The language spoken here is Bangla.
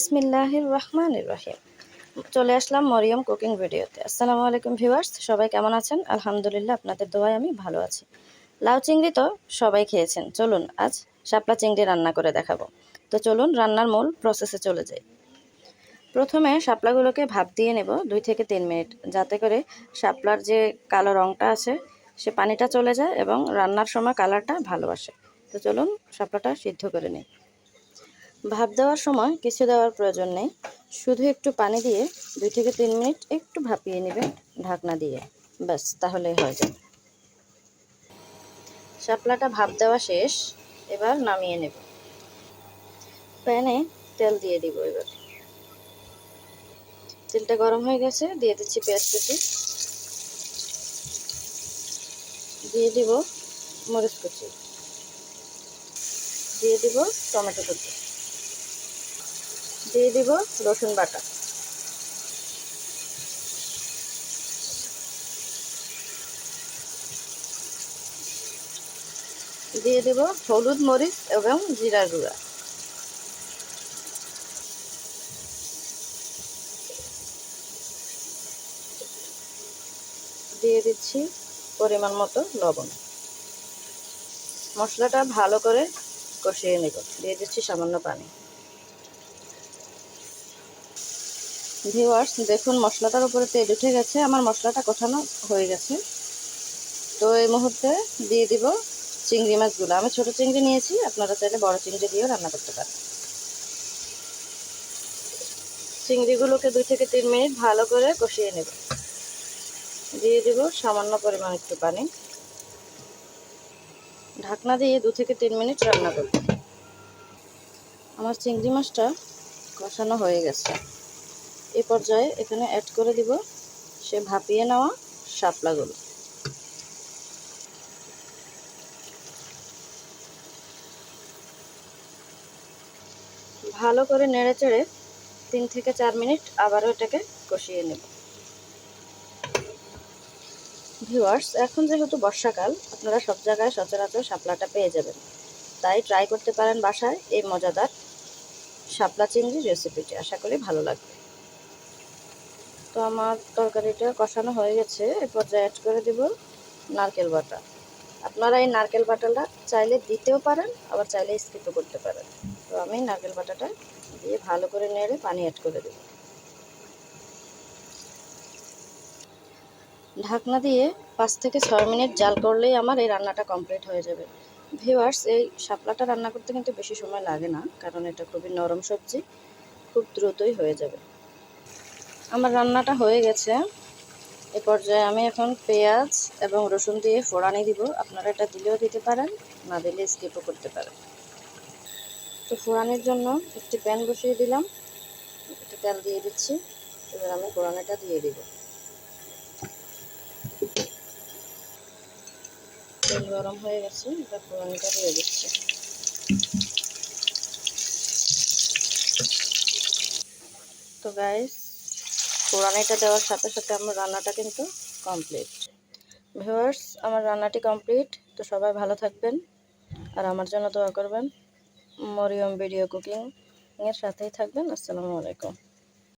বিসমিল্লাহির রহমানির রহিম চলে আসলাম মরিয়ম কুকিং ভিডিওতে। আসসালামু আলাইকুম ভিউয়ার্স, সবাই কেমন আছেন? আলহামদুলিল্লাহ, আপনাদের দোয়ায় আমি ভালো আছি। লাউ চিংড়ি তো সবাই খেয়েছেন। চলুন আজ শাপলা চিংড়ি রান্না করে দেখাবো। তো চলুন রান্নার মূল প্রসেসে চলে যাই। প্রথমে শাপলাগুলোকে ভাপ দিয়ে নেব দুই থেকে তিন মিনিট, যাতে করে শাপলার যে কালো রঙটা আছে, সে পানিটা চলে যায় এবং রান্নার সময় কালারটা ভালো আসে। তো চলুন শাপলাটা সিদ্ধ করে নিই। ভাপ দেওয়ার সময় কিছু দেওয়ার প্রয়োজন নেই। শুধু একটু পানি দিয়ে দুই থেকে তিন মিনিট একটু ভাপিয়ে নেবেন ঢাকনা দিয়ে। ব্যাস, তাহলেই হয়ে যাবে। শাপলাটা ভাপ দেওয়া শেষ, এবার নামিয়ে নেব। প্যানে তেল দিয়ে দিব এবার। তেলটা গরম হয়ে গেছে, দিয়ে দিচ্ছি পেঁয়াজ কুচি। দিয়ে দিব মরিচ কুচি। দিয়ে দিব টমেটো কুচি। দিয়ে দিব রসুন বাটা। দিয়ে দেব হলুদ মরিচ এবং জিরা গুঁড়া। দিয়ে দিচ্ছি পরিমাণ মতো লবণ। মশলাটা ভালো করে কষিয়ে নেব। দিয়ে দিচ্ছি সামান্য পানি। ভিওয়ার্স দেখুন, মশলাটার উপরে তেল উঠে গেছে। আমার মশলাটা কষানো হয়ে গেছে। তো এই মুহূর্তে দিয়ে দিব চিংড়ি মাছগুলো। আমি ছোট চিংড়ি নিয়েছি, আপনারা চাইলে বড় চিংড়ি দিয়েও রান্না করতে পারেন। চিংড়িগুলোকে দুই থেকে তিন মিনিট ভালো করে কষিয়ে নেব। দিয়ে দিব সামান্য পরিমাণ একটু পানি। ঢাকনা দিয়ে দু থেকে তিন মিনিট রান্না করব। আমার চিংড়ি মাছটা কষানো হয়ে গেছে। এ পর্যায়ে এখানে অ্যাড করে দিব সে ভাপিয়ে নেওয়া শাপলাগুলো। ভালো করে নেড়ে চেড়ে তিন থেকে চার মিনিট আবারও এটাকে কষিয়ে নেব। ভিউয়ার্স, এখন যেহেতু বর্ষাকাল, আপনারা সব জায়গায় সচরাচর শাপলাটা পেয়ে যাবেন। তাই ট্রাই করতে পারেন বাসায় এই মজাদার শাপলা চিংড়ি রেসিপিটি আশা করি ভালো লাগবে। তো আমার তরকারিটা কষানো হয়ে গেছে। এ পর্যায়ে অ্যাড করে দিব নারকেল বাটা। আপনারা এই নারকেল বাটাটা চাইলে দিতেও পারেন, আবার চাইলে স্কিপও করতে পারেন। তো আমি নারকেল বাটাটা দিয়ে ভালো করে নেড়ে পানি অ্যাড করে দেব। ঢাকনা দিয়ে পাঁচ থেকে ছয় মিনিট জাল করলেই আমার এই রান্নাটা কমপ্লিট হয়ে যাবে। ভিওয়ার্স এই শাপলাটা রান্না করতে কিন্তু বেশি সময় লাগে না, কারণ এটা খুবই নরম সবজি, খুব দ্রুতই হয়ে যাবে। আমার রান্নাটা হয়ে গেছে। এ পর্যায়ে আমি এখন পেঁয়াজ এবং রসুন দিয়ে ফোড়ানি দিব। আপনারা এটা দিলেও দিতে পারেন, না দিলে স্কিপও করতে পারেন। তো ফোড়ানির জন্য একটি প্যান বসিয়ে দিলাম। একটু তেল দিয়ে দিচ্ছি। এবার আমি ফোড়ানিটা দিয়ে দিব। তেল গরম হয়ে গেছে, এবার ফোড়ানিটা দিয়ে দিচ্ছি। তো গাইস ফোড়ানিটা দেওয়ার সাথে সাথে আমার রান্নাটা কিন্তু কমপ্লিট ভিউয়ার্স আমার রান্নাটি কমপ্লিট তো সবাই ভালো থাকবেন আর আমার জন্য দোয়া করবেন। মরিয়ম ভিডিও কুকিং এর সাথেই থাকবেন। আসসালামু আলাইকুম।